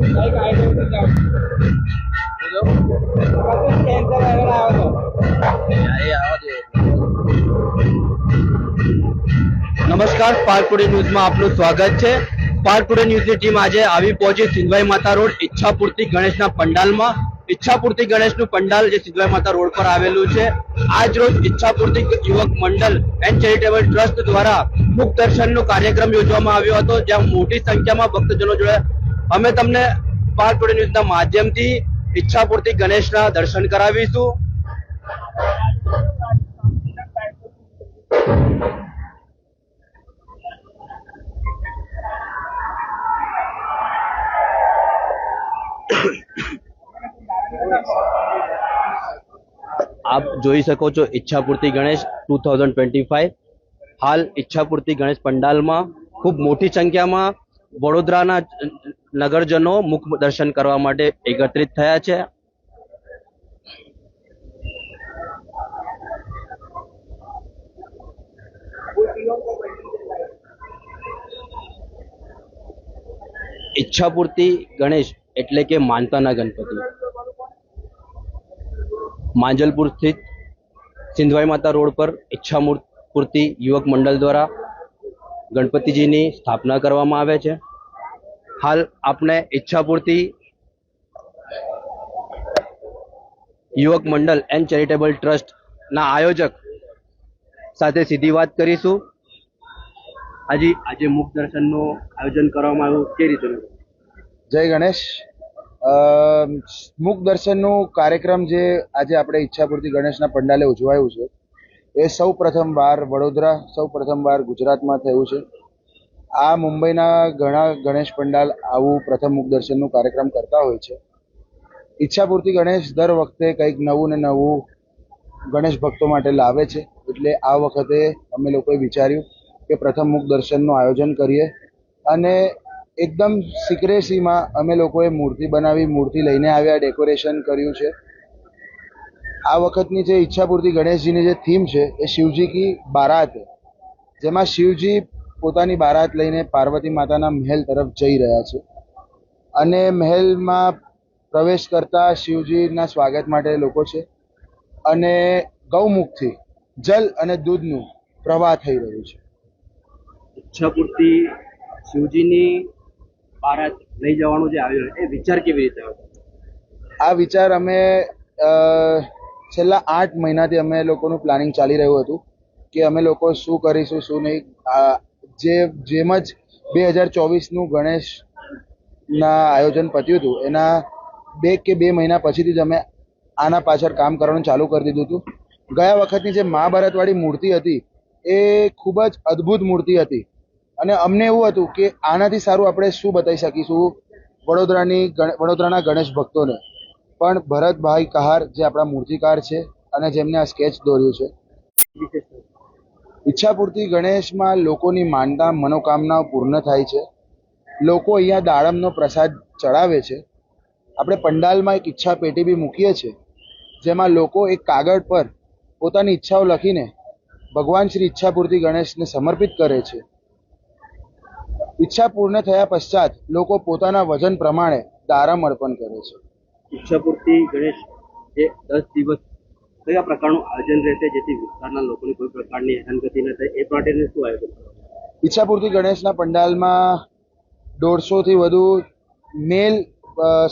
નમસ્કાર પાલપુરી ન્યૂઝમાં આપનું સ્વાગત છે. પાલપુરી ન્યૂઝની ટીમ આજે આવી પહોંચી સિંધવાઈ માતા રોડ, ઈચ્છાપૂર્તિ ગણેશના પંડાલમાં. ઈચ્છાપૂર્તિ ગણેશનું પંડાલ જે સિંધવાઈ માતા રોડ પર આવેલું છે. આજ રોજ ઈચ્છાપૂર્તિ યુવક મંડળ એન્ડ ચેરિટેબલ ટ્રસ્ટ દ્વારા મુખ દર્શનનો કાર્યક્રમ યોજવામાં આવ્યો હતો, જ્યાં મોટી સંખ્યામાં ભક્તજનો જોડે અમે તમને સ્પાર્ક ટુડે ન્યૂઝના માધ્યમથી ઈચ્છાપૂર્તિ ગણેશના દર્શન કરાવીશું. આપ જોઈ શકો છો Ichchhapurti Ganesh two thousand twenty five. હાલ ઈચ્છાપૂર્તિ ગણેશ પંડાલમાં ખૂબ મોટી સંખ્યામાં વડોદરાના નગરજનો મુખ દર્શન કરવા માટે એકત્રિત થયા છે. ઈચ્છાપૂર્તિ ગણેશ એટલે કે માનતાના ગણપતિ. માંજલપુર સ્થિત સિંધવાઈ માતા રોડ પર ઈચ્છા પૂર્તિ યુવક મંડળ દ્વારા ગણપતિજીની સ્થાપના કરવામાં આવે છે. હાલ આપણે ઈચ્છાપૂર્તિ યુવક મંડળ એન્ડ ચેરિટેબલ ટ્રસ્ટના આયોજક સાથે સીધી વાત કરીશું. આજે આજે મુખ દર્શનનું આયોજન કરવામાં આવ્યું. કે રીતે જય ગણેશ. મુક દર્શનનું કાર્યક્રમ જે આજે આપણે ઈચ્છાપૂર્તિ ગણેશના પંડાલે ઉજવાયું છે, એ સૌ પ્રથમવાર વડોદરા, સૌ પ્રથમવાર ગુજરાતમાં થયું છે. આ મુંબઈના ઘણા ગણેશ પંડાલ આવું પ્રથમ મુખ દર્શનનું કાર્યક્રમ કરતા હોય છે. ઈચ્છાપૂર્તિ ગણેશ દર વખતે કંઈક નવું ને નવું ગણેશ ભક્તો માટે લાવે છે. એટલે આ વખતે અમે લોકોએ વિચાર્યું કે પ્રથમ મુખ દર્શનનું આયોજન કરીએ. અને એકદમ સિક્રેસીમાં અમે લોકોએ મૂર્તિ બનાવી, મૂર્તિ લઈને આવ્યા, ડેકોરેશન કર્યું છે. આ વખતની જે ઈચ્છાપૂર્તિ ગણેશજીની જે થીમ છે એ શિવજી કી બારાત. જેમાં શિવજી પોતાની બારાત લઈને પાર્વતી માતાના મહેલ તરફ જઈ રહ્યા છે. અને મહેલમાં પ્રવેશ કરતા શિવજીના સ્વાગત માટે લોકો છે. અને ગૌમુખથી જલ અને દૂધનું પ્રવાહ થઈ રહ્યું છે. ઈચ્છાપૂર્તિ શિવજીની બારાત લઈ જવાનું જે આવ્યું એ વિચાર કેવી રીતે આવ્યો? આ વિચાર અમે છેલ્લા આઠ મહિનાથી અમે લોકોનું પ્લાનિંગ ચાલી રહ્યું હતું કે અમે લોકો શું કરીશું શું નહીં આ જે, જેમ જ બે હજાર ચોવીસનું ગણેશના આયોજન પત્યું હતું, એના બે કે બે મહિના પછીથી જ અમે આના પાછળ કામ કરવાનું ચાલુ કરી દીધું હતું. ગયા વખતની જે મહાભારતવાળી મૂર્તિ હતી, એ ખૂબ જ અદ્ભુત મૂર્તિ હતી. અને અમને એવું હતું કે આનાથી સારું આપણે શું બતાવી શકીશું વડોદરાની વડોદરાના ગણેશ ભક્તોને. પણ ભરતભાઈ કહાર જે આપણા મૂર્તિકાર છે અને જેમને આ સ્કેચ દોર્યું છે. ઈચ્છાપૂર્તિ ગણેશમાં લોકોની માનતા મનોકામનાઓ પૂર્ણ થાય છે. લોકો અહીંયા દાડમનો પ્રસાદ ચડાવે છે. આપણે પંડાલમાં એક ઈચ્છા પેટી બી મૂકીએ છીએ, જેમાં લોકો એક કાગળ પર પોતાની ઈચ્છાઓ લખીને ભગવાન શ્રી ઈચ્છાપૂર્તિ ગણેશને સમર્પિત કરે છે. ઈચ્છા પૂર્ણ થયા પશ્ચાત લોકો પોતાના વજન પ્રમાણે દારમ અર્પણ કરે છે. ઈચ્છાપૂર્તિ ગણેશ જે દસ દિવસ કયા પ્રકારનું આયોજન રહેશે જેથી વિસ્તારના લોકોને કોઈ પ્રકારની હેરાનગતિ ન થાય? એ માટેનું શું આયોજન? ઈચ્છાપૂર્તિ ગણેશના પંડાલમાં દોઢસોથી વધુ મેલ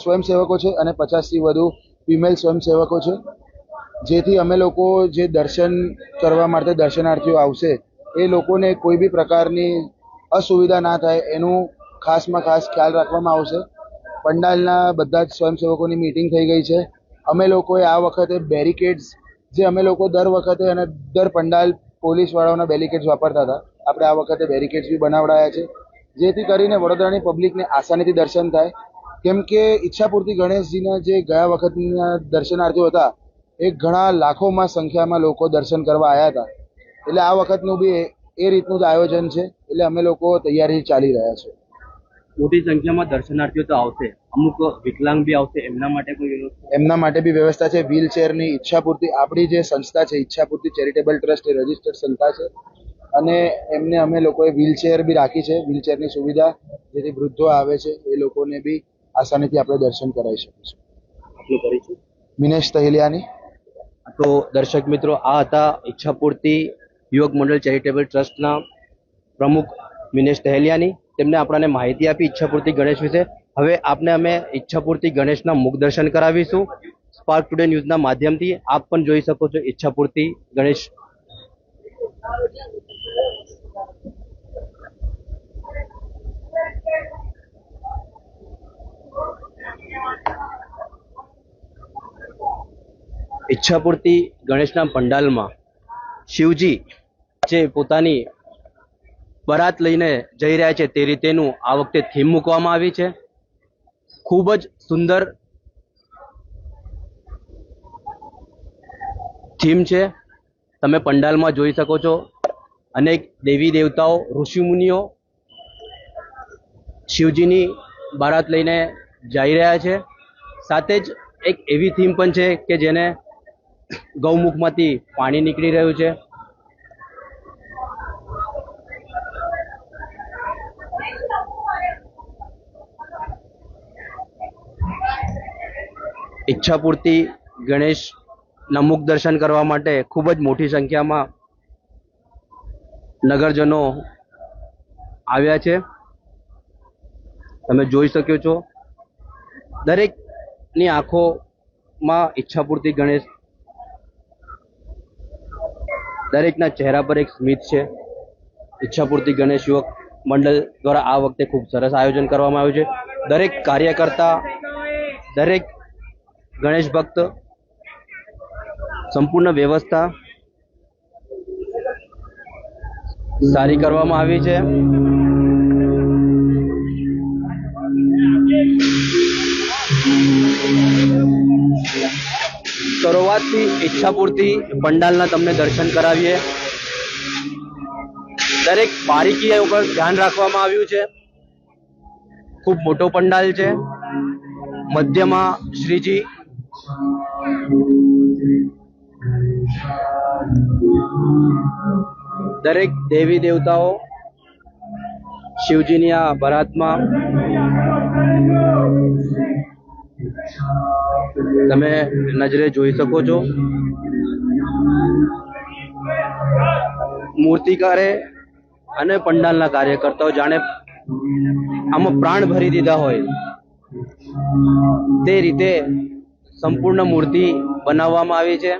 સ્વયંસેવકો છે અને પચાસથી વધુ ફિમેલ સ્વયંસેવકો છે. જેથી અમે લોકો જે દર્શન કરવા માટે દર્શનાર્થીઓ આવશે, એ લોકોને કોઈ બી પ્રકારની અસુવિધા ના થાય એનું ખાસમાં ખાસ ખ્યાલ રાખવામાં આવશે. પંડાલના બધા જ સ્વયંસેવકોની મીટિંગ થઈ ગઈ છે. અમે લોકોએ આ વખતે બેરિકેડ્સ જે અમે લોકો દર વખતે અને દર પંડાલ પોલીસવાળાઓના બેરિકેડ્સ વાપરતા હતા. આપણે આ વખતે બેરિકેડ્સ બી બનાવડાયા છે. જેથી કરીને વડોદરાની પબ્લિકને આસાનીથી દર્શન થાય. કેમ કે ઈચ્છાપૂર્તિ ગણેશજીના જે ગયા વખતના દર્શનાર્થીઓ હતા, એ ઘણા લાખોમાં સંખ્યામાં લોકો દર્શન કરવા આવ્યા હતા. એટલે આ વખતનું બી એ- રીતનું જ આયોજન છે. એટલે અમે લોકો તૈયારી ચાલી રહ્યા છે મોટી સંખ્યામાં દર્શનાર્થીઓ તો આવશે. અમુક વિકલાંગ બી આવશે એમના માટે કોઈ વ્યવસ્થા એમના માટે બી વ્યવસ્થા છે. વ્હીલ ચેરની ઈચ્છા ઈચ્છાપૂર્તિ આપણી જે સંસ્થા છે ઈચ્છા પૂરતી ચેરિટેબલ ટ્રસ્ટ એ રજિસ્ટર્ડ સંસ્થા છે. અને એમને અમે લોકોએ વ્હીલચેર બી રાખી છે. વ્હીલચેરની સુવિધા જેથી વૃદ્ધો આવે છે એ લોકોને બી આસાનીથી આપણે દર્શન કરાવી શકીશું પરિચય? મિનેશ તહેલિયાની. તો દર્શક મિત્રો આ હતા ઈચ્છાપૂર્તિ યુવક મંડળ ચેરિટેબલ ટ્રસ્ટના પ્રમુખ મિનેશ દહેલિયાની તેમને આપણને માહિતી આપી ઈચ્છાપૂર્તિ ગણેશ વિશે. હવે આપને અમે ઈચ્છાપૂર્તિ ગણેશના મુખ દર્શન કરાવીશું. સ્પાર્ક ટુડે ન્યૂઝના માધ્યમથી આપ પણ જોઈ શકો છો ઈચ્છાપૂર્તિ ગણેશ. ઈચ્છાપૂર્તિ ગણેશના પંડાલમાં શિવજી જે પોતાની બરાત લઈને જઈ રહ્યા છે તે રીતેનું આ વખતે થીમ મૂકવામાં આવી છે. ખૂબ જ સુંદર થીમ છે. તમે પંડાલમાં જોઈ શકો છો. અનેક દેવી દેવતાઓ ઋષિમુનિઓ શિવજીની બારાત લઈને જઈ રહ્યા છે. સાથે જ એક એવી થીમ પણ છે કે જેને ગૌમુખમાંથી પાણી નીકળી રહ્યું છે. ઈચ્છાપૂર્તિ ગણેશના મુખ દર્શન કરવા માટે ખૂબ જ મોટી સંખ્યામાં નગરજનો આવ્યા છે. તમે જોઈ શકો છો. દરેકની આંખોમાં ઈચ્છાપૂર્તિ ગણેશ. દરેકના ચહેરા પર એક સ્મિત છે. ઈચ્છાપૂર્તિ ગણેશ યુવક મંડળ દ્વારા આ વખતે ખૂબ સરસ આયોજન કરવામાં આવ્યું છે. દરેક કાર્યકર્તા, દરેક ગણેશ ભક્ત, સંપૂર્ણ વ્યવસ્થા સારી કરવામાં આવી છે. શરૂઆતથી ઈચ્છાપૂર્તિ પંડાલના તમને દર્શન કરાવીએ. દરેક બારીકી ઉપર ધ્યાન રાખવામાં આવ્યું છે. ખૂબ મોટો પંડાલ છે. મધ્યમાં શ્રીજી દરેક દેવી દેવતાઓ શિવજીની આ બરાતમાં. તમે નજરે જોઈ શકો છો. મૂર્તિકારે અને પંડાલના કાર્યકર્તાઓ જાણે આમાં પ્રાણ ભરી દીધા હોય. તે રીતે સંપૂર્ણ મૂર્તિ બનાવવામાં આવી છે.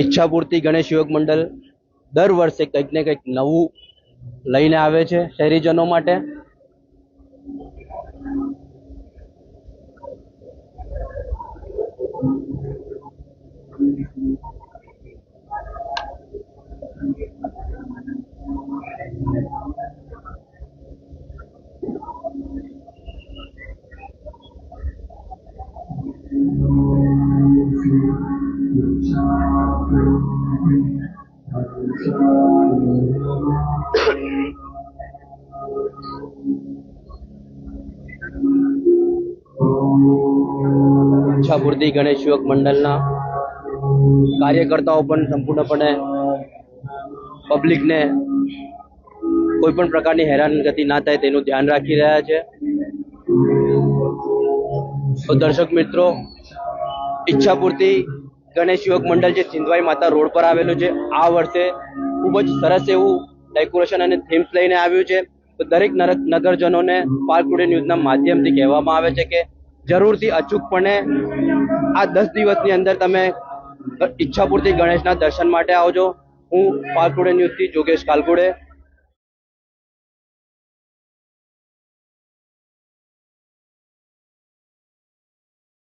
ઈચ્છાપૂર્તિ ગણેશ યુવક મંડળ દર વર્ષે કંઈક ને કંઈક નવું લઈને આવે છે શહેરીજનો માટે. ઈચ્છાપૂર્તિ ગણેશ યુવક મંડળના કાર્યકર્તાઓ પણ સંપૂર્ણપણે પબ્લિકને કોઈ પણ પ્રકારની હેરાનગતિ ના થાય તેનું ધ્યાન રાખી રહ્યા છે. દર્શક મિત્રો, ઈચ્છાપૂર્તિ ગણેશ યુવક મંડળ જે ચિંદવાઈ માતા રોડ પર આવેલું છે, આ વર્ષે ખૂબ જ સરસ એવું ડેકોરેશન અને થીમ્સ લઈને આવ્યું છે. તો દરેક નરક નગરજનોને પાર્ક ટુડે ન્યૂઝના માધ્યમથી કહેવામાં આવે છે કે જરૂરથી અચૂકપણે આ દસ દિવસની અંદર તમે ઈચ્છાપૂર્તિ ગણેશના દર્શન માટે આવજો. હું પાર્ક ટુડે ન્યૂઝથી જોગેશ કાલગુડે